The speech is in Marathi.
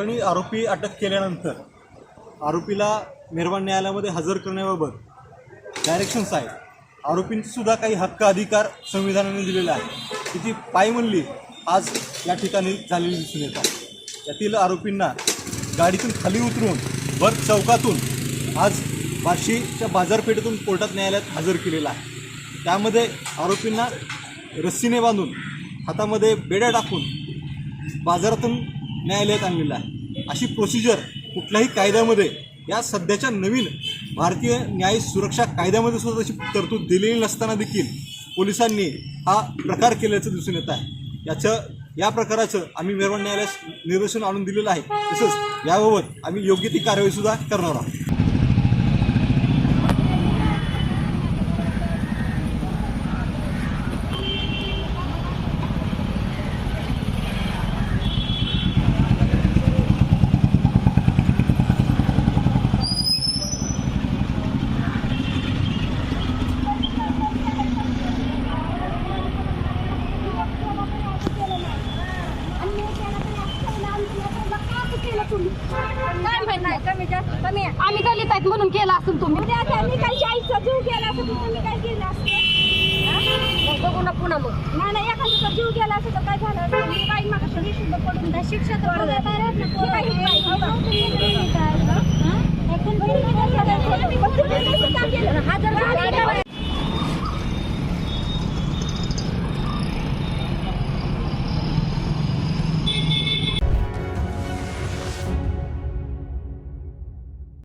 अटक केल्यानंतर आरोपीला मेहरबान न्यायालयामध्ये हजर करण्याबाबत डायरेक्शन्स आहेत आरोपींचीसुद्धा काही हक्क अधिकार संविधानाने दिलेले आहे तिची पायमल्ली आज या ठिकाणी झालेली दिसून येतात. यातील आरोपींना गाडीतून खाली उतरून वर चौकातून आज बार्शीच्या बाजारपेठेतून कोर्टात न्यायालयात हजर केलेला आहे. त्यामध्ये आरोपींना रस्सीने बांधून हातामध्ये बेड्या टाकून बाजारातून न्यायालयात आणलेलं आहे. अशी प्रोसिजर कुठल्याही कायद्यामध्ये या सध्याच्या नवीन भारतीय न्याय सुरक्षा कायद्यामध्ये सुद्धा तशी तरतूद दिलेली नसताना देखील पोलिसांनी हा प्रकार केल्याचं दिसून येत आहे. याचं या प्रकाराचं आम्ही मेहरबान न्यायालयास निदर्शन आणून दिलेलं आहे. तसंच याबाबत आम्ही योग्य ती कारवाईसुद्धा करणार आहोत. आम्ही दलित आहेत म्हणून केलं असेल तुम्ही. त्यांनी काही आईचा जीव गेला असं तर तुम्ही काय केलं असतं. बघू ना पुन्हा मग. नाही नाही एखाद्याचा जीव गेला असं तर काय झालं असतं? मी बाई मागाशी पडून शिक्षा तर